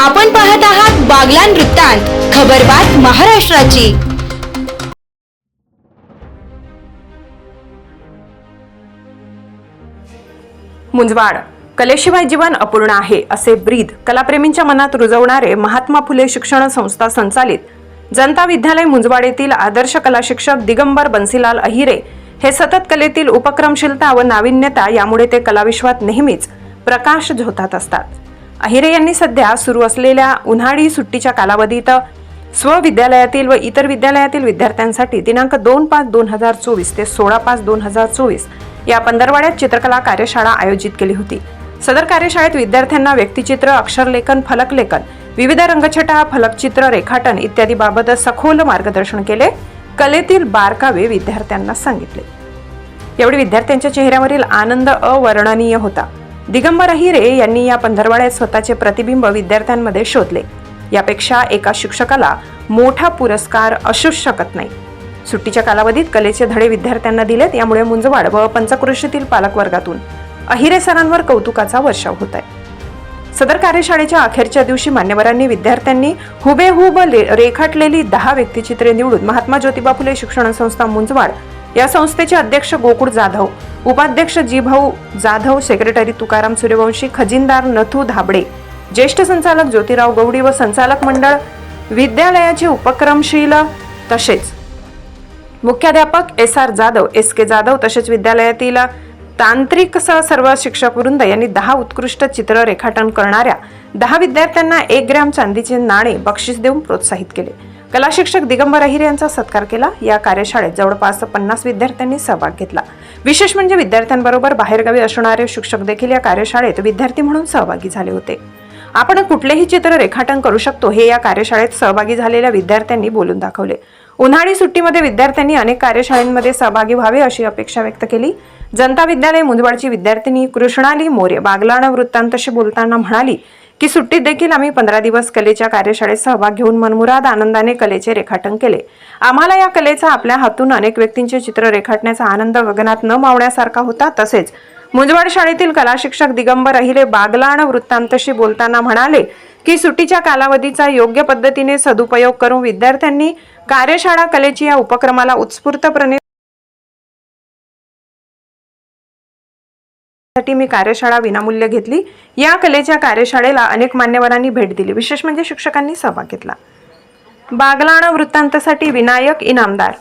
आपण पाहत आहात बागलान वृत्तांत खबरबात महाराष्ट्राची. मुंजवाड कलेशिवाय जीवन अपूर्ण आहे असे ब्रीद कलाप्रेमींच्या मनात रुजवणारे महात्मा फुले शिक्षण संस्था संचालित जनता विद्यालय मुंजवाड येथील आदर्श कला शिक्षक दिगंबर बन्सीलाल अहिरे हे सतत कलेतील उपक्रमशीलता व नाविन्यता यामुळे ते कलाविश्वात नेहमीच प्रकाश झोतात असतात. अहिरे यांनी सध्या सुरू असलेल्या उन्हाळी सुट्टीच्या कालावधीत स्वविद्यालयातील व इतर विद्यालयातील विद्यार्थ्यांसाठी दिनांक दोन पाच दोन हजार चोवीस ते सोळा पाच दोन हजार चोवीस या पंधरवाड्यात चित्रकला कार्यशाळा आयोजित केली होती. सदर कार्यशाळेत विद्यार्थ्यांना व्यक्तिचित्र अक्षरलेखन फलकलेखन विविध रंगछटा फलकचित्र रेखाटन इत्यादी बाबत सखोल मार्गदर्शन केले. कलेतील बारकावे विद्यार्थ्यांना सांगितले. यावेळी विद्यार्थ्यांच्या चेहऱ्यावरील आनंद अवर्णनीय होता. दिगंबर अहिरे यांनी या पंधरवाड्यात स्वतःचे प्रतिबिंब विद्यार्थ्यांमध्ये शोधले. यापेक्षा एका शिक्षकाला मोठा पुरस्कार असूच शकत नाही. सुट्टीच्या कालावधीत कलेचे धडे विद्यार्थ्यांना दिलेत यामुळे मुंजवाड व पंचकृषीतील पालकवर्गातून अहिरे सरांवर कौतुकाचा वर्षाव होत आहे सदर कार्यशाळेच्या अखेरच्या दिवशी मान्यवरांनी विद्यार्थ्यांनी हुबेहूब ले- रेखाटलेली दहा व्यक्तिचित्रे निवडून महात्मा ज्योतिबा फुले शिक्षण संस्था मुंजवाड या संस्थेचे अध्यक्ष गोकुळ जाधव उपाध्यक्ष जीभाऊ जाधव सेक्रेटरी तुकाराम सूर्यवंशी खजिनदार नथू धाबडे ज्येष्ठ संचालक ज्योतिराव गवडी व संचालक मंडळ विद्यालयाचे उपक्रमशील तसेच मुख्याध्यापक S R Jadhav S K Jadhav तसेच विद्यालयातील तांत्रिक सह सर्व शिक्षक वृंद यांनी दहा उत्कृष्ट चित्र रेखाटन करणाऱ्या दहा विद्यार्थ्यांना एक ग्रॅम चांदीचे नाणे बक्षीस देऊन प्रोत्साहित केले. कला शिक्षक दिगंबर अहिरे यांचा सत्कार केला. या कार्यशाळेत जवळपास पन्नास विद्यार्थ्यांनी सहभाग घेतला. विशेष म्हणजे विद्यार्थ्यांबरोबर बाहेरगावी असणारे शिक्षक देखील या कार्यशाळेत विद्यार्थी म्हणून सहभागी झाले होते. आपण कुठलेही चित्र रेखाटन करू शकतो हे या कार्यशाळेत सहभागी झालेल्या विद्यार्थ्यांनी बोलून दाखवले. उन्हाळी सुट्टीमध्ये विद्यार्थ्यांनी अनेक कार्यशाळेमध्ये सहभागी व्हावे अशी अपेक्षा व्यक्त केली. जनता विद्यालय मुंदवाडची विद्यार्थिनी कृष्णाली मोरे बागलाण वृत्तांतशी बोलताना म्हणाली की सुट्टीत देखील आम्ही पंधरा दिवस कलेच्या कार्यशाळेत सहभाग घेऊन मनमुराद आनंदाने कलेचे रेखाटन केले. आम्हाला या कलेचा आपल्या हातून अनेक व्यक्तींचे चित्र रेखाटण्याचा आनंद गगनात न मावण्यासारखा होता. तसेच मुंजवाड शाळेतील कला शिक्षक दिगंबर अहिले बागलाण वृत्तांतशी बोलताना म्हणाले की सुट्टीच्या कालावधीचा योग्य पद्धतीने सदुपयोग करून विद्यार्थ्यांनी कार्यशाळा कलेची या उपक्रमाला उत्स्फूर्तपणे साठी मी कार्यशाळा विनामूल्य घेतली. या कलेच्या कार्यशाळेला अनेक मान्यवरांनी भेट दिली. विशेष म्हणजे शिक्षकांनी सहभाग घेतला. बागलाणा वृत्तांतसाठी विनायक इनामदार.